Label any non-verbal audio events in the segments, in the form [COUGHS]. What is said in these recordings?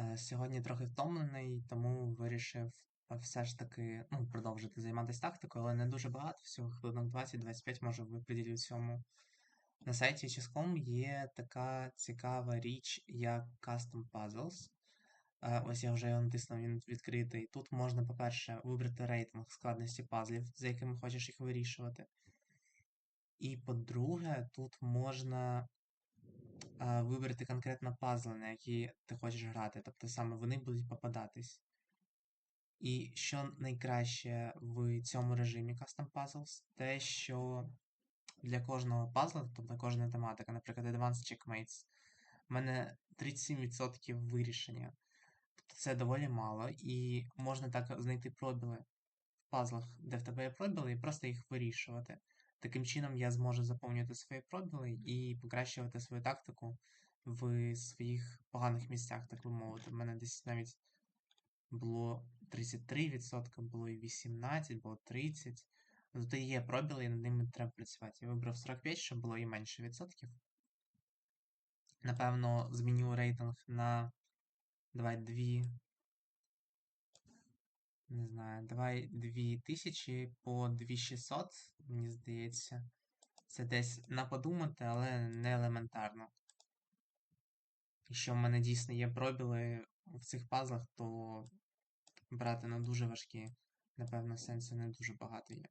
Е, Сьогодні трохи втомлений, тому вирішив е, все ж таки ну, продовжити займатися тактикою, але не дуже багато, всього хвилинок 20-25 може ви приділю цьому. На сайті Chess.com є така цікава річ, як Custom Puzzles. Е, Ось я вже його натиснув, він відкритий. Тут можна, по-перше, вибрати рейтинг складності пазлів, за якими хочеш їх вирішувати. І по-друге, тут можна а, вибрати конкретно пазли, на які ти хочеш грати. Тобто саме вони будуть попадатись. І що найкраще в цьому режимі Custom Puzzles, те, що для кожного пазла, тобто кожна тематика, наприклад, Advanced Checkmates, в мене 37% вирішення. Тобто це доволі мало, і можна так знайти пробіли в пазлах, де в тебе є пробіли, і просто їх вирішувати. Таким чином я зможу заповнювати свої пробіли і покращувати свою тактику в своїх поганих місцях, так би мовити. У мене десь навіть було 33%, було і 18%, було 30%. Тобто є пробіли, і над ними треба працювати. Я вибрав 45, щоб було і менше відсотків. Напевно, зміню рейтинг на давай 2. Не знаю, давай 2000 по 2600, мені здається. Це десь на подумати, але не елементарно. Якщо в мене дійсно є пробіли в цих пазлах, то брати на дуже важкі, напевно, сенсу не дуже багато є.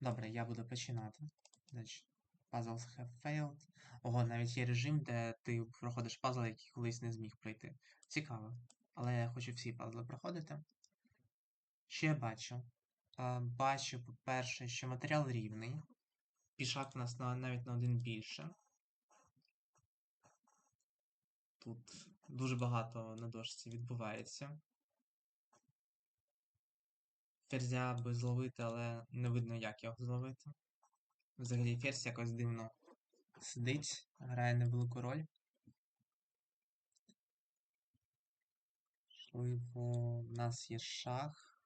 Добре, я буду починати. Значить, puzzles have failed. Ого, навіть є режим, де ти проходиш пазли, які колись не зміг пройти. Цікаво. Але я хочу всі пазли проходити. Що я бачу? Бачу, по-перше, що матеріал рівний. Пішак у нас навіть на один більше. Тут дуже багато на дошці відбувається. Ферзя би зловити, але не видно, як його зловити. Взагалі ферзь якось дивно сидить, грає невелику роль. В нас є шах.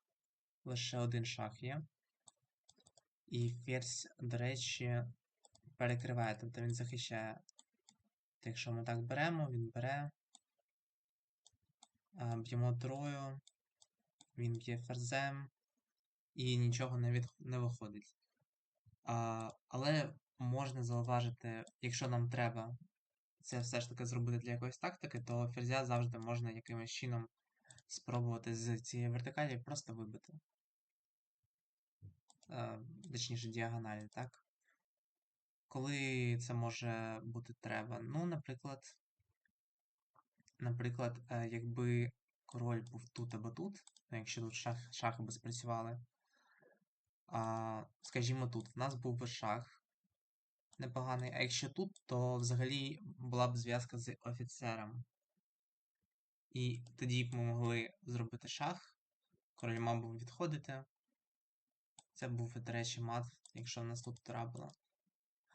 Лише один шах є. І ферзь, до речі, перекриває, тобто він захищає. То якщо ми так беремо, він бере. Б'ємо трою, він б'є ферзем, і нічого не, від... не виходить. А, Але можна зауважити, якщо нам треба це все ж таки зробити для якоїсь тактики, то ферзя завжди можна якимось чином спробувати з цієї вертикалі просто вибити. Точніше, діагоналі, так? Коли це може бути треба? Ну, наприклад, наприклад, е, якби король був тут або тут, якщо тут шах, шахи би спрацювали, а, скажімо, тут в нас був би шах непоганий, а якщо тут, то взагалі була б зв'язка з офіцером. І тоді б ми могли зробити шах, король мав би відходити. Це був, до речі, мат, якщо в нас тут тура була.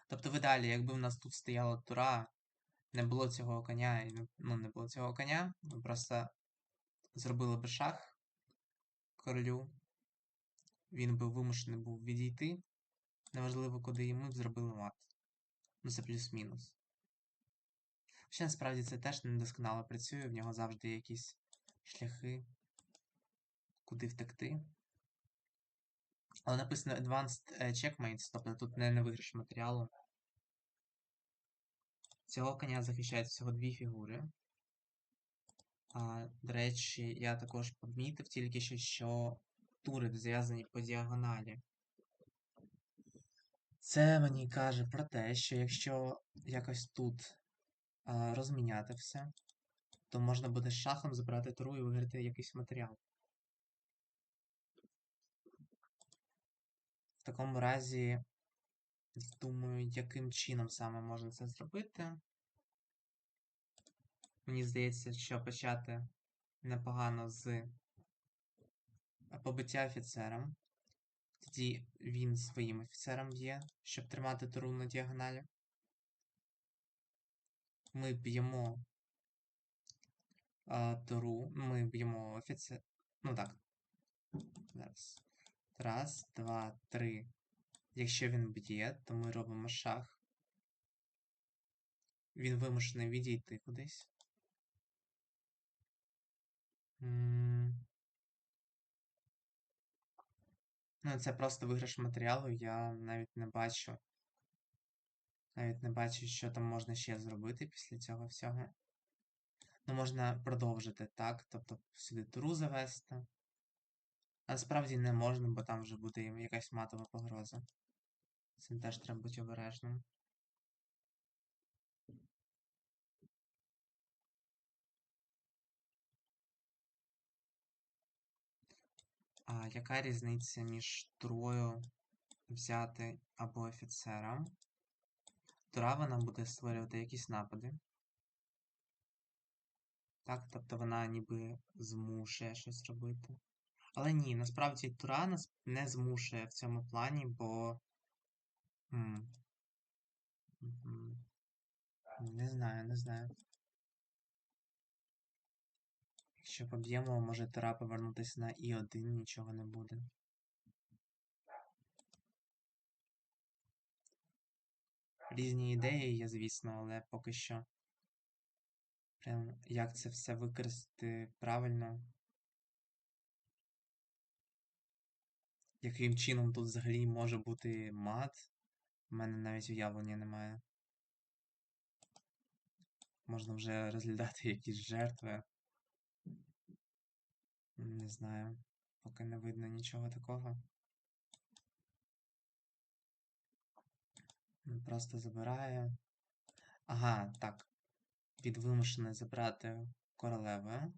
Тобто, в ідеалі, якби в нас тут стояла тура, не було цього коня, і ну, не було цього коня, ми просто зробили би шах королю. Він би вимушений був відійти. Неважливо куди, і ми б зробили мат. Ну, це плюс-мінус. Ще насправді це теж недосконало працює, в нього завжди якісь шляхи, куди втекти. Але написано Advanced е, Checkmates, тобто тут не, не виграш матеріалу. Цього коня захищають всього дві фігури. А, до речі, я також помітив тільки що, що тури зв'язані по діагоналі. Це мені каже про те, що якщо якось тут розміняти все, то можна буде шахом забрати туру і виграти якийсь матеріал. В такому разі, думаю, яким чином саме можна це зробити. Мені здається, що почати непогано з побиття офіцером. Тоді він своїм офіцером б'є, щоб тримати туру на діагоналі. Ми б'ємо а, туру, ми б'ємо офіцер. Ну так. Зараз. Раз, два, три. Якщо він б'є, то ми робимо шах. Він вимушений відійти кудись. Ну, це просто виграш матеріалу, я навіть не бачу. Навіть не бачу, що там можна ще зробити після цього всього. Ну, можна продовжити, так? Тобто сюди туру завести. А насправді не можна, бо там вже буде якась матова погроза. Цим теж треба бути обережним. А яка різниця між турою взяти або офіцером? Тура вона буде створювати якісь напади. Так, тобто вона ніби змушує щось робити. Але ні, насправді Тура нас не змушує в цьому плані, бо. М, мгм. Не знаю, не знаю. Якщо поб'ємо, може Тура повернутися на І1, нічого не буде. Різні ідеї є, звісно, але поки що. Прям як це все використати правильно. Яким чином тут взагалі може бути мат? У мене навіть уявлення немає. Можна вже розглядати якісь жертви. Не знаю. Поки не видно нічого такого. Він Просто забирає. Ага, так. Від вимушене забрати королевою.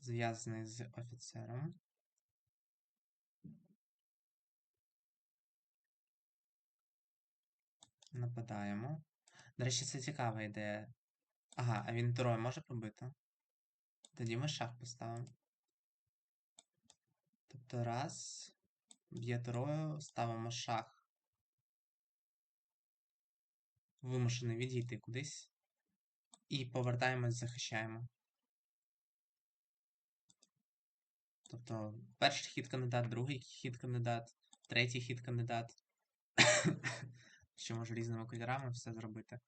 Зв'язаний з офіцером. Нападаємо. До речі, це цікава ідея. Ага, а він троє може побити? Тоді ми шах поставимо. Тобто раз. Б'є трою, ставимо шах. Вимушений відійти кудись. І повертаємось, захищаємо. Тобто перший хід кандидат, другий хід кандидат, третій хід кандидат. [COUGHS] Ще можу різними кольорами все зробити.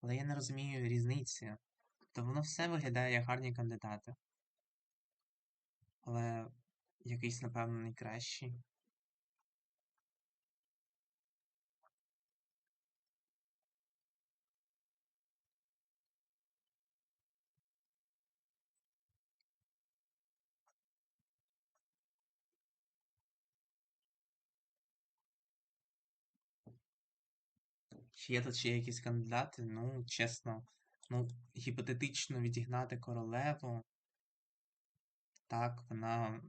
Але я не розумію різниці. Тобто воно все виглядає як гарні кандидати. Але якийсь, напевно, найкращий. Чи є тут ще якісь кандидати? Ну, чесно, ну, гіпотетично відігнати королеву. Так, вона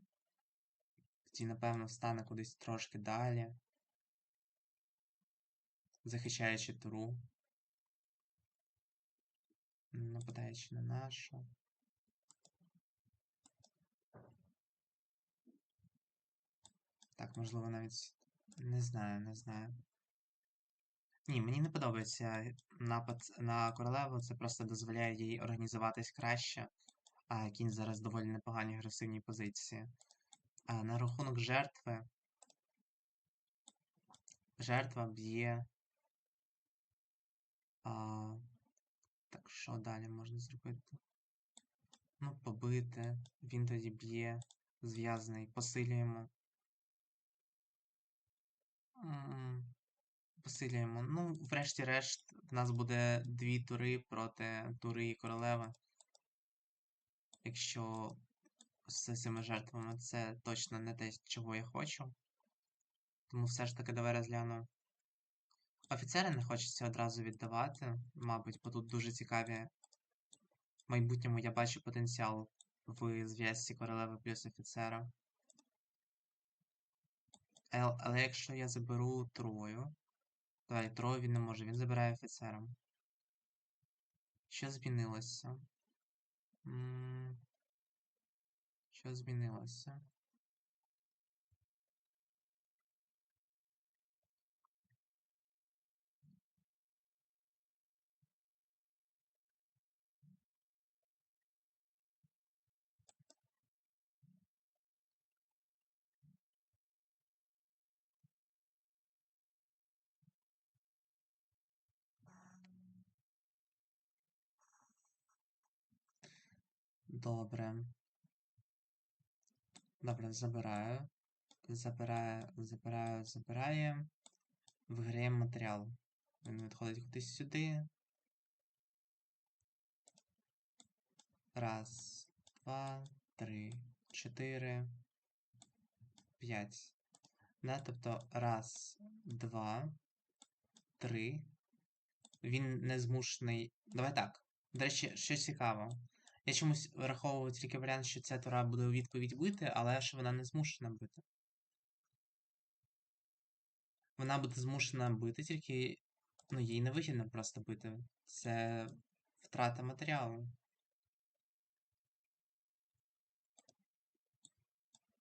тоді, напевно, встане кудись трошки далі. Захищаючи туру. Нападаючи на нашу. Так, можливо, навіть. Не знаю, не знаю. Ні, мені не подобається напад на королеву, це просто дозволяє їй організуватись краще, а кінь зараз доволі непоганій агресивній позиції. А на рахунок жертви. Жертва б'є. А, Так, що далі можна зробити? Ну, побити. Він тоді б'є. Зв'язаний. Посилюємо. Посилюємо. Ну, врешті-решт, в нас буде дві тури проти тури і королеви. Якщо з цими жертвами це точно не те, чого я хочу. Тому все ж таки давай розгляну. Офіцери не хочеться одразу віддавати, мабуть, бо тут дуже цікаві. В майбутньому я бачу потенціал в зв'язці королеви плюс офіцера. Але якщо я заберу трою, давай трою він не може, він забирає офіцера. Що змінилося? Що змінилося? Добре. Добре, забираю. Забираю, забираю, забирає. Виграємо матеріал. Він відходить кудись сюди. Раз, два, три, чотири, п'ять. Да, тобто раз, два, три. Він не змушений. Давай так. До речі, що цікаво. Я чомусь враховував тільки варіант, що ця тура буде у відповідь бити, але що вона не змушена бити. Вона буде змушена бити, тільки ну, їй не вигідно просто бити. Це втрата матеріалу.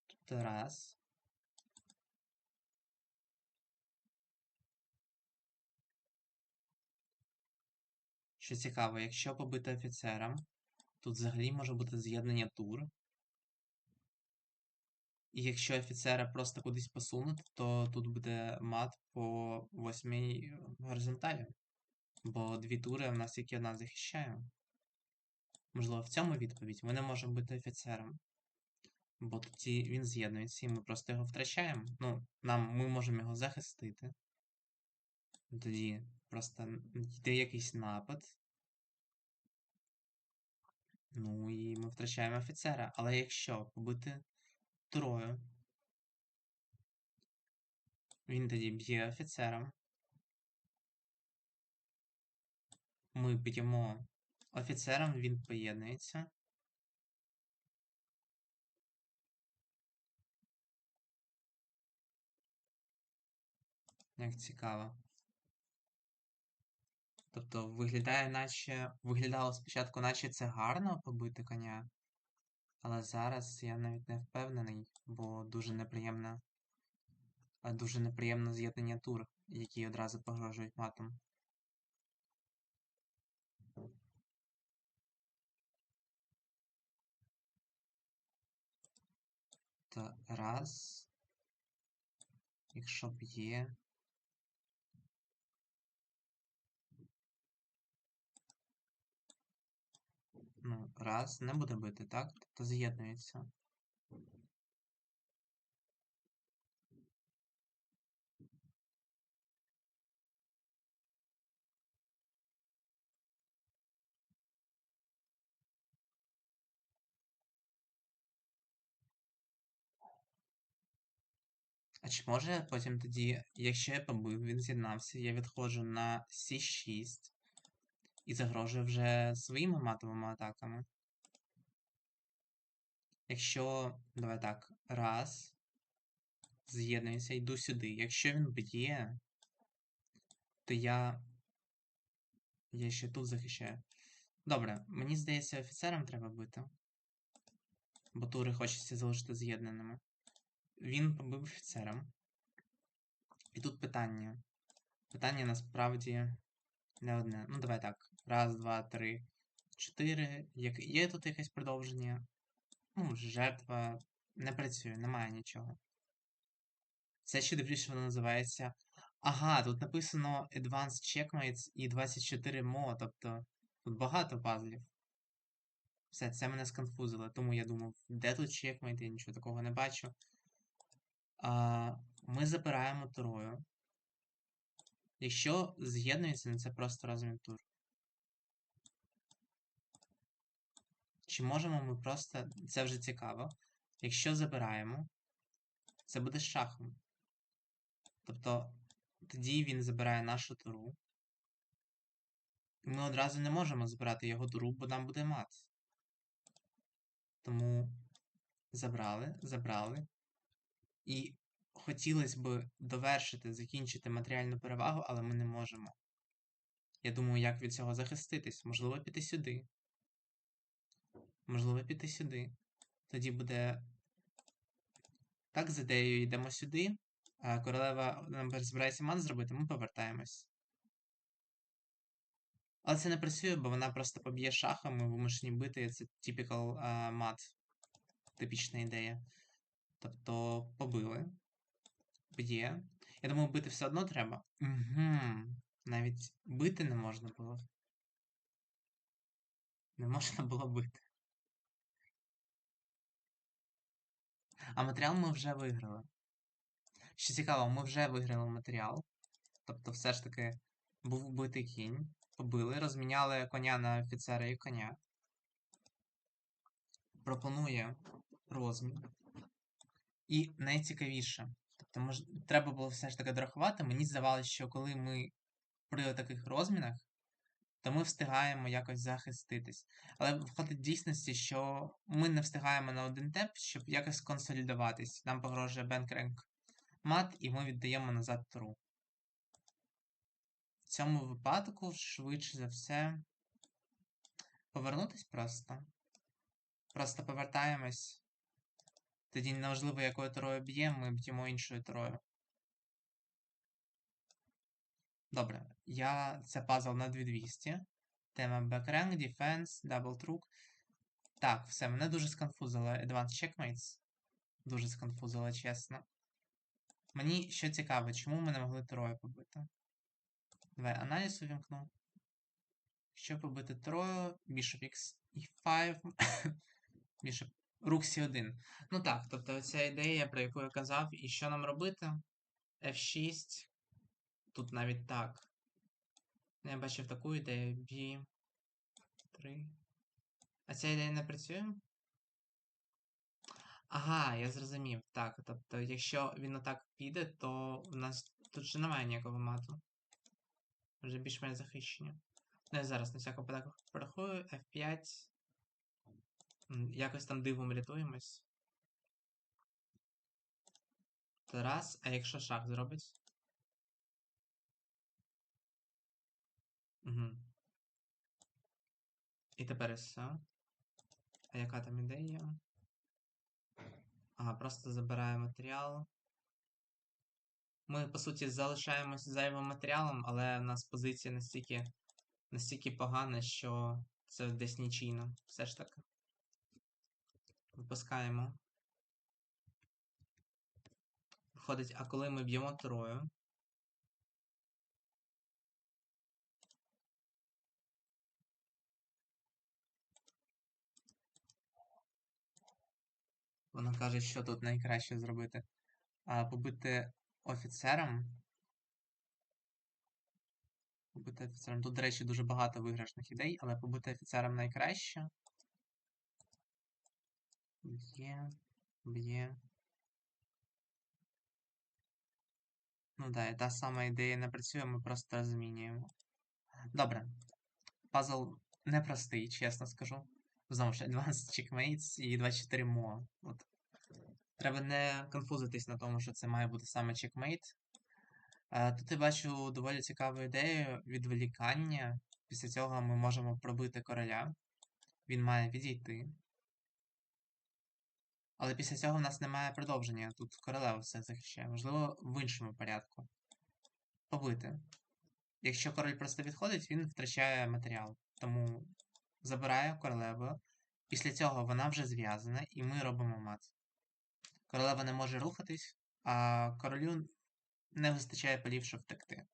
Тобто раз. Що цікаво, якщо побити офіцера, тут взагалі може бути з'єднання тур. І якщо офіцера просто кудись посунути, то тут буде мат по восьмій горизонталі. Бо дві тури в нас тільки одна захищає. Можливо, в цьому відповідь ми не можемо бути офіцером. Бо тоді він з'єднується і ми просто його втрачаємо. Ну, нам ми можемо його захистити. Тоді просто йде якийсь напад. Ну і ми втрачаємо офіцера. Але якщо побити трою, він тоді б'є офіцером. Ми б'ємо офіцером, він поєднується. Як цікаво. Тобто виглядає, наче. Виглядало спочатку, наче це гарно побити коня. Але зараз я навіть не впевнений, бо дуже неприємне. Дуже неприємне з'єднання тур, які одразу погрожують матом. Та раз. Якщо б'є. Ну, раз, не буде бити, так? Тобто з'єднується. А чи може потім тоді, якщо я побив, він з'єднався, я відходжу на C6 і загрожую вже своїми матовими атаками? Якщо, давай так, раз, з'єднуюся, йду сюди. Якщо він б'є, то я. Я ще тут захищаю. Добре, мені здається, офіцерам треба бити. Бо тури хочеться залишити з'єднаними. Він побив офіцером. І тут питання. Питання насправді не одне. Ну, давай так. Раз, два, три, чотири. Як... Є тут якесь продовження? Ну, жертва не працює, немає нічого. Це ще дивлюся, воно називається. Ага, тут написано Advanced Checkmates і 24 Mo, тобто тут багато пазлів. Все, це мене сконфузило, тому я думав, де тут чекмейт, я нічого такого не бачу. А, Ми забираємо турою. Якщо з'єднується, ну це просто розмін тур. Чи можемо ми просто. Це вже цікаво. Якщо забираємо, це буде шахом. Тобто, тоді він забирає нашу туру. Ми одразу не можемо збирати його туру, бо нам буде мат. Тому забрали, забрали. І хотілося б довершити, закінчити матеріальну перевагу, але ми не можемо. Я думаю, як від цього захиститись? Можливо, піти сюди. Можливо, піти сюди. Тоді буде. Так, з ідеєю йдемо сюди. А королева нам збирається мат зробити, ми повертаємось. Але це не працює, бо вона просто поб'є шахом, ми вимушені бити. Це uh, мат. Типічна ідея. Тобто побили. Б'є. Я думаю, бити все одно треба. Угу. Навіть бити не можна було. Не можна було бити. А матеріал ми вже виграли. Що цікаво, ми вже виграли матеріал. Тобто, все ж таки, був вбитий кінь. Побили, розміняли коня на офіцера і коня. Пропонує розмін. І найцікавіше. Тобто, мож... треба було все ж таки дорахувати. Мені здавалося, що коли ми при таких розмінах, то ми встигаємо якось захиститись. Але виходить дійсності, що ми не встигаємо на один темп, щоб якось консолідуватись. Нам погрожує бенкренк мат, і ми віддаємо назад туру. В цьому випадку, швидше за все, повернутись просто. Просто повертаємось. Тоді неважливо, якою турою б'ємо, ми б'ємо іншою турою. Добре, я це пазл на 2200. Тема Backrank, Defense, Double Truck. Так, все, мене дуже сконфузило Advanced Checkmates. Дуже сконфузило, чесно. Мені що цікаво, чому ми не могли троє побити? Давай аналіз увімкну. Щоб побити трою, Bishop X E5. [LAUGHS] Bishop Рук C1. Ну так, тобто ця ідея, про яку я казав, і що нам робити? F6. Тут навіть так. Я бачив таку ідею. B3. А ця ідея не працює? Ага, я зрозумів. Так, тобто, якщо він отак піде, то в нас тут же немає ніякого мату. Вже більш-менш захищені. Ну, я зараз на всяку випадок порахую. F5. Якось там дивом рятуємось. Раз, а якщо шах зробить? Угу. І тепер все. А яка там ідея? Ага, просто забираю матеріал. Ми, по суті, залишаємось зайвим матеріалом, але в нас позиція настільки настільки погана, що це десь нічийно. Все ж таки. Випускаємо. Виходить, а коли ми б'ємо трою. Вона каже, що тут найкраще зробити. А, Побити офіцером. Побити офіцером. Тут, до речі, дуже багато виграшних ідей, але побити офіцером найкраще. Б'є, б'є. Ну да, та сама ідея не працює, ми просто змінюємо. Добре. Пазл непростий, чесно скажу. Знову ж, Advanced Checkmates [LAUGHS] і 24 Mo. От. Треба не конфузитись на тому, що це має бути саме чекмейт. Тут я бачу доволі цікаву ідею відволікання. Після цього ми можемо пробити короля. Він має відійти. Але після цього в нас немає продовження. Тут королева все захищає. Можливо, в іншому порядку. Побити. Якщо король просто відходить, він втрачає матеріал. Тому забирає королеву. Після цього вона вже зв'язана, і ми робимо мат. Королева не може рухатись, а королю не вистачає полів, щоб втекти.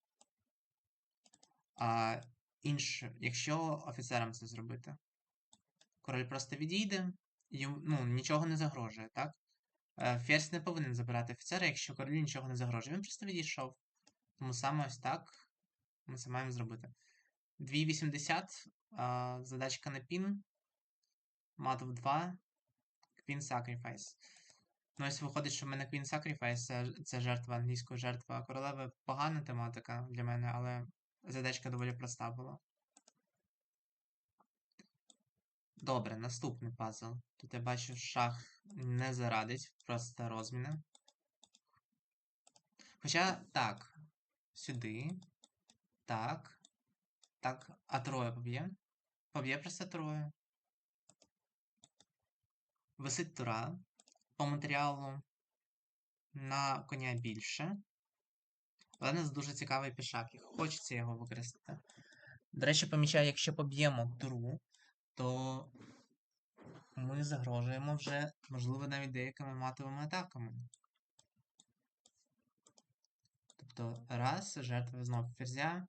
А інше, якщо офіцерам це зробити, король просто відійде, йому ну, нічого не загрожує, так? Е, ферзь не повинен забирати офіцера, якщо королю нічого не загрожує. Він просто відійшов. Тому саме ось так ми це маємо зробити. 2,80. Задачка на пін. Мат в 2. Queen Sacrifice. Ну, ось виходить, що в мене Queen Sacrifice це, це жертва англійської жертва королеви. Погана тематика для мене, але задачка доволі проста була. Добре, наступний пазл. Тут я бачу, шах не зарадить, просто розміни. Хоча, так, сюди. Так. Так, а троє поб'є? Поб'є просто троє. Висить тура. По матеріалу на коня більше. Але нас дуже цікавий пішак, і хочеться його використати. До речі, помічаю, якщо поб'ємо туру, то ми загрожуємо вже, можливо, навіть деякими матовими атаками. Тобто, раз, жертва знов ферзя.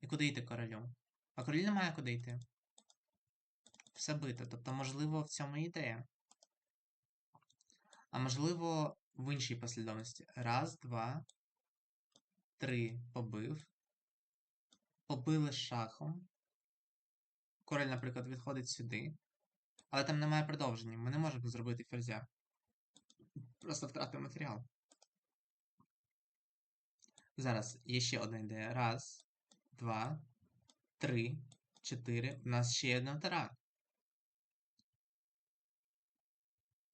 І куди йти королю? А королі немає куди йти. Все бито. Тобто, можливо, в цьому ідея. А можливо, в іншій послідовності. Раз, два, три побив. Побили шахом. Король, наприклад, відходить сюди. Але там немає продовження. Ми не можемо зробити ферзя. Просто втратив матеріал. Зараз є ще одна ідея. Раз, два, три, чотири. У нас ще є одна втора.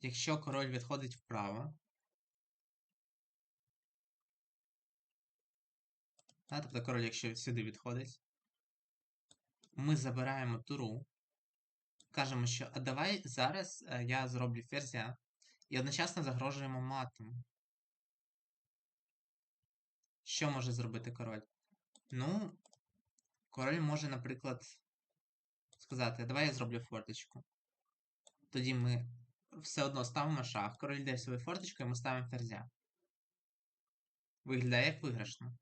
Якщо король відходить вправо. А, тобто король, якщо сюди відходить, ми забираємо туру. Кажемо, що а давай зараз е, я зроблю ферзя і одночасно загрожуємо матом. Що може зробити король? Ну, король може, наприклад, сказати, давай я зроблю форточку. Тоді ми все одно ставимо шах, король йде свою форточку і ми ставимо ферзя. Виглядає як виграшно.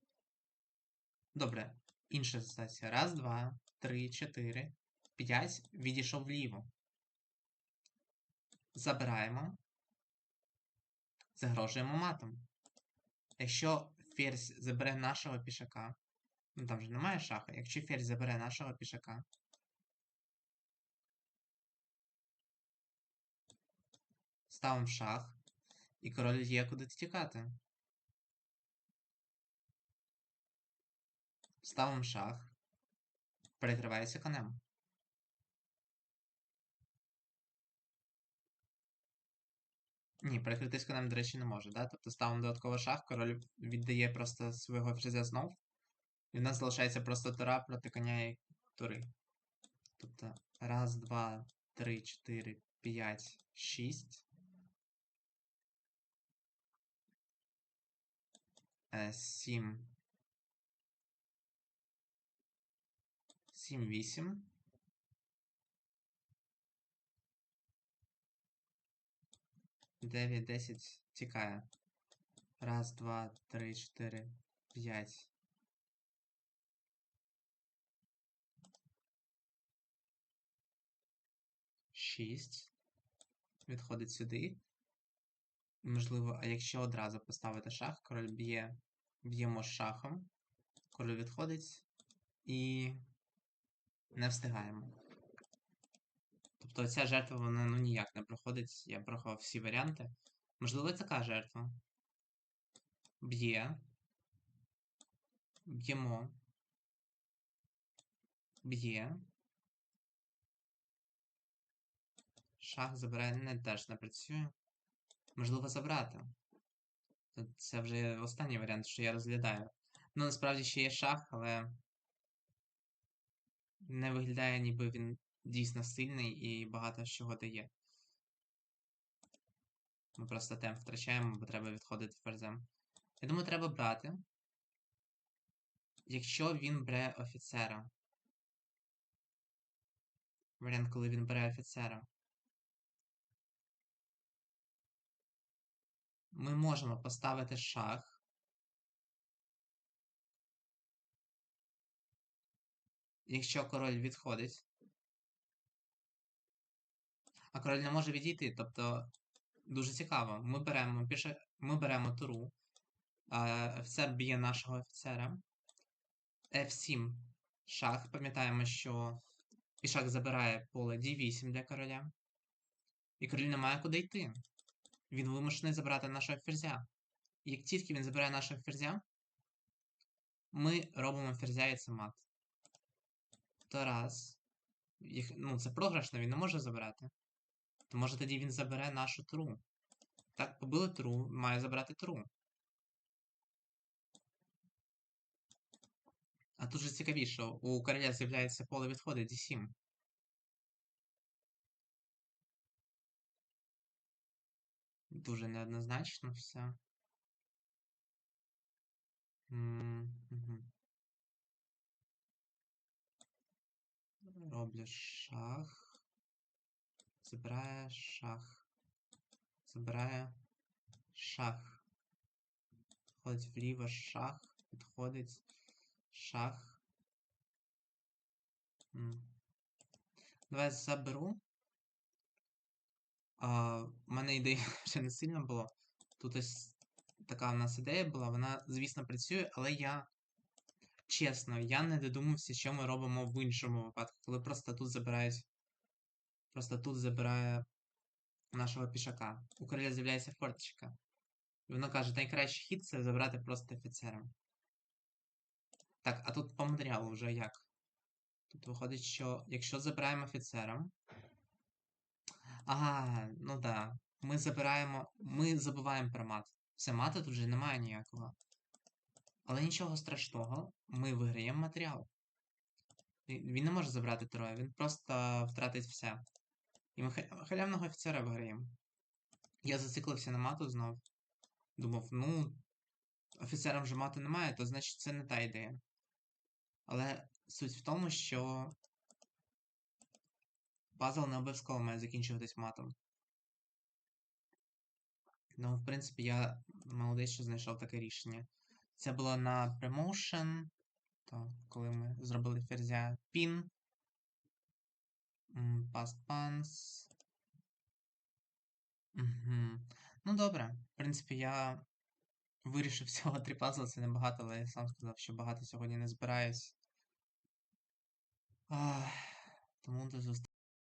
Добре, інша ситуація. Раз, два, три, чотири, п'ять. Відійшов вліво. Забираємо. Загрожуємо матом. Якщо ферзь забере нашого пішака. Ну там же немає шаха. Якщо ферзь забере нашого пішака. Ставимо шах. І король є куди тікати. Ставимо шах. Перекривається конем. Ні, перекритись конем, до речі, не може, да? Тобто ставимо додатково шах, король віддає просто свого фрезя знов. І в нас залишається просто тура проти коня і тури. Тобто, раз, два, три, чотири, п'ять, шість. Е, сім. Сім, вісім. Дев'ять, десять. Тікає. Раз, два, три, чотири, п'ять. Шість. Відходить сюди. Можливо, а якщо одразу поставити шах, король б'є. Б'ємо шахом. Король відходить і не встигаємо. Тобто ця жертва вона ну ніяк не проходить. Я прохав всі варіанти. Можливо, така жертва. Б'є. Б'ємо. Б'є. Шах забирає, не теж не працює. Можливо, забрати. Це вже останній варіант, що я розглядаю. Ну, насправді ще є шах, але не виглядає, ніби він дійсно сильний і багато чого дає. Ми просто темп втрачаємо, бо треба відходити ферзем. Я думаю, треба брати. Якщо він бере офіцера. Варіант, коли він бере офіцера. Ми можемо поставити шах. Якщо король відходить. А король не може відійти. Тобто дуже цікаво. Ми беремо піше, ми беремо туру. Офіцер б'є нашого офіцера. F7 шах. Пам'ятаємо, що пішак забирає поле D8 для короля. І король не має куди йти. Він вимушений забрати нашого ферзя. Як тільки він забирає нашого ферзя, ми робимо ферзя і це мат. То раз. Їх, ну, це програшно, він не може забрати. То може тоді він забере нашу тру. Так, побили тру, має забрати тру. А тут же цікавіше, у короля з'являється поле відходу D7. Дуже неоднозначно все. Роблю шах. Забирає шах. Забирає шах. Ходить вліво шах. Підходить шах. Давай заберу. В мене ідея [LAUGHS] вже не сильно було. Тут ось така в нас ідея була, вона, звісно, працює, але я. Чесно, я не додумався, що ми робимо в іншому випадку, коли просто тут забирають. Просто тут забирає нашого пішака. У короля з'являється форточка. І воно каже, найкращий хід це забрати просто офіцера. Так, а тут по матеріалу вже як? Тут виходить, що якщо забираємо офіцера. Ага, ну да. Ми забираємо. Ми забуваємо про мат. Все, мата тут вже немає ніякого. Але нічого страшного, ми виграємо матеріал. Він не може забрати троє, він просто втратить все. І ми халявного офіцера виграємо. Я зациклився на мату знов. Думав, ну, офіцерам вже мати немає, то значить це не та ідея. Але суть в тому, що пазл не обов'язково має закінчуватись матом. Ну, в принципі, я молодець, що знайшов таке рішення. Це було на премоушен, то коли ми зробили ферзя м, Past pans. Угу. Ну, добре. В принципі, я вирішив всього три пазли, це небагато, але я сам сказав, що багато сьогодні не збираюсь. Ах, тому до зустрічі.